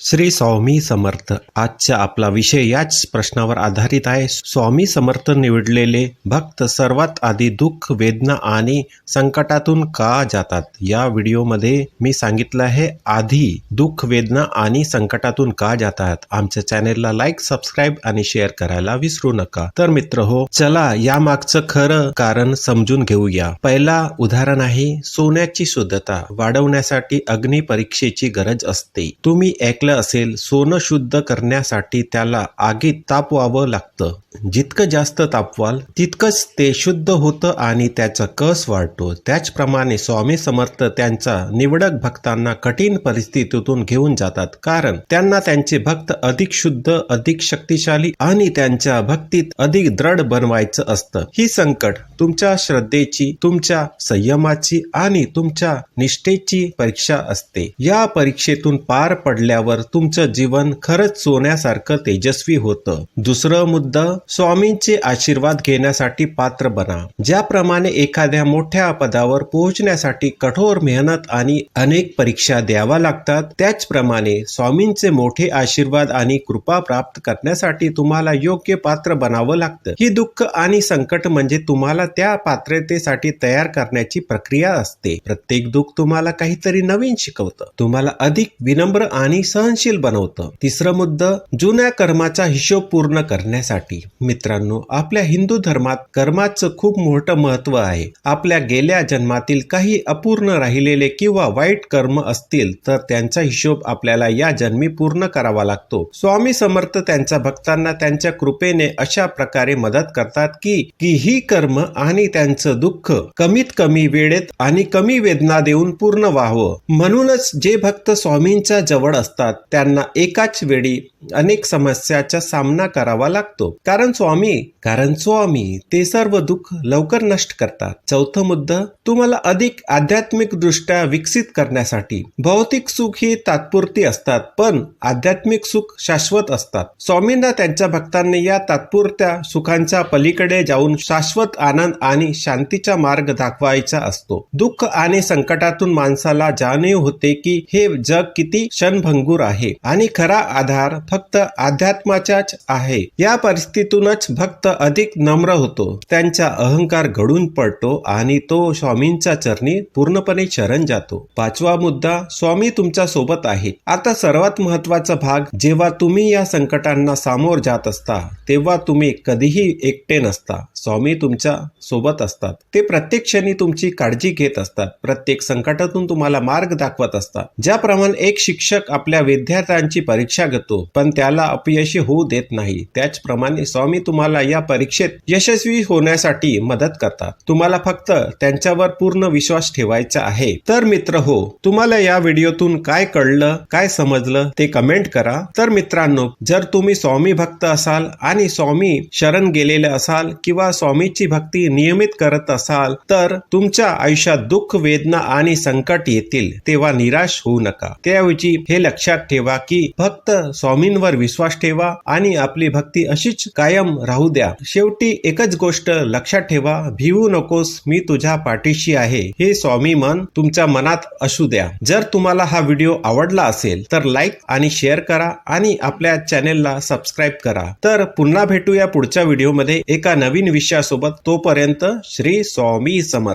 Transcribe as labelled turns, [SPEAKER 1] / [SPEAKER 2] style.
[SPEAKER 1] श्री स्वामी समर्थ. आजचा आपला विषय याच प्रश्नावर आधारित आहे. स्वामी समर्थ निवडलेले भक्त सर्वात आधी दुःख वेदना आणि संकटातून का जातात? या व्हिडिओमध्ये मी सांगितलं आहे आधी दुःख वेदना आणि संकटातून का जातात? आमच्या चॅनेलला लाईक सबस्क्राईब आणि शेअर करायला विसरू नका. तर मित्र हो चला या मागचं खरं कारण समजून घेऊया. पहिला उदाहरण आहे सोन्याची शुद्धता वाढवण्यासाठी अग्निपरीक्षेची गरज असते. तुम्ही टाकलं असेल सोनं शुद्ध करण्यासाठी त्याला आगीत तापवावं लागतं. जितकं जास्त तापवाल तितकंच ते शुद्ध होतं आणि त्याचा कस वाढतो. त्याचप्रमाणे स्वामी समर्थ त्यांच्या निवडक भक्तांना कठीण परिस्थितीतून घेऊन जातात. कारण त्यांना त्यांचे भक्त अधिक शुद्ध अधिक शक्तिशाली आणि त्यांच्या भक्तीत अधिक दृढ बनवायचं असतं. ही संकट तुमच्या श्रद्धेची तुमच्या संयमाची आणि तुमच्या निष्ठेची परीक्षा असते. या परीक्षेतून पार पडल्यावर तुमचं जीवन खरंच सोन्यासारखं तेजस्वी होतं. दुसरं मुद्दा स्वामींचे आशीर्वाद घेण्यासाठी पात्र बना. ज्याप्रमाणे एखाद्या मोठ्या पदावर पोहोचण्यासाठी कठोर मेहनत आणि अनेक परीक्षा द्यावा लागतात त्याचप्रमाणे स्वामींचे मोठे आशीर्वाद आणि कृपा प्राप्त करण्यासाठी तुम्हाला योग्य पात्र बनावं लागतं. ही दुःख आणि संकट म्हणजे तुम्हाला त्या पात्रतेसाठी तयार करण्याची प्रक्रिया असते. प्रत्येक दुःख तुम्हाला काहीतरी नवीन शिकवतं. तुम्हाला अधिक विनम्र आणि सहनशील बनवतं. तिसरं मुद्दा जुन्या कर्माचा हिशोब पूर्ण करण्यासाठी. मित्रांनो आपल्या हिंदू धर्मात कर्माचं खूप मोठं महत्त्व आहे. आपल्या गेल्या जन्मातील काही अपूर्ण राहिलेले किंवा वाईट कर्म असतील तर त्यांचा हिशोब आपल्याला या जन्मी पूर्ण करावा लागतो. स्वामी समर्थ त्यांच्या भक्तांना त्यांच्या कृपेने अशा प्रकारे मदत करतात की की ही कर्म आणि त्यांचं दुःख कमीत कमी वेळेत आणि कमी वेदना देऊन पूर्ण व्हावं. म्हणूनच जे भक्त स्वामींच्या जवळ असतात त्यांना एकाच वेळी अनेक समस्याचा सामना करावा लागतो. कारण स्वामी कारण स्वामी ते सर्व दुःख लवकर नष्ट करतात. चौथं मुद्दा तुम्हाला अधिक आध्यात्मिक दृष्ट्या विकसित करण्यासाठी भौतिक सुख ही तात्पुरती असतात पण आध्यात्मिक सुख शाश्वत असतात. स्वामींना त्यांच्या भक्तांनी या तात्पुरत्या सुखांच्या पलीकडे जाऊन शाश्वत आनंद आणि शांतीचा मार्ग दाखवायचा असतो. दुःख आणि संकटातून माणसाला जाणीव होते की हे जग किती क्षणभंगूर आहे आणि खरा आधार फक्त अध्यात्माच्याच आहे. या परिस्थितीतूनच भक्त अधिक नम्र होतो. त्यांचा अहंकार घडून पडतो आणि तो स्वामींच्या चरणी पूर्णपणे शरण जातो. पाचवा मुद्दा स्वामी तुमच्यासोबत आहे. आता सर्वात महत्त्वाचा भाग जेव्हा तुम्ही या संकटांना सामोर जात असता तेव्हा तुम्ही कधीही एकटे नसता. स्वामी तुमच्यासोबत असतात. ते प्रत्येक क्षणी तुमची काळजी घेत असतात. प्रत्येक संकटातून तुम्हाला मार्ग दाखवत असतात. ज्याप्रमाणे एक शिक्षक आपल्या विद्यार्थ्यांची परीक्षा घेतो पण त्याला अपयशी होऊ देत नाही. त्याचप्रमाणे स्वामी तुम्हाला या परीक्षेत यशस्वी होण्यासाठी मदत करतात. तुम्हाला फक्त त्यांच्यावर पूर्ण विश्वास ठेवायचा आहे. तर मित्र हो तुम्हाला या व्हिडिओतून काय कळलं काय समजलं ते कमेंट करा. तर मित्रांनो जर तुम्ही स्वामी भक्त असाल आणि स्वामी शरण गेलेले असाल किंवा स्वामीची भक्ती नियमित करत असाल तर तुमच्या आयुष्यात दुःख वेदना आणि संकट येतील तेव्हा निराश होऊ नका. त्याऐवजी हे लक्षात ठेवा की फक्त स्वामींवर विश्वास ठेवा आणि आपली भक्ती अशीच कायम राहू द्या. शेवटी एकच गोष्ट लक्षात ठेवा भिवू नकोस मी तुझ्या पाठीशी आहे. हे स्वामी मन तुमच्या मनात असू द्या. जर तुम्हाला हा व्हिडिओ आवडला असेल तर लाईक आणि शेअर करा आणि आपल्या चॅनेलला सबस्क्राईब करा. तर पुन्हा भेटूया पुढच्या व्हिडिओमध्ये एका नवीन विषयासोबत. तोपर्यंत श्री स्वामी समर्थ.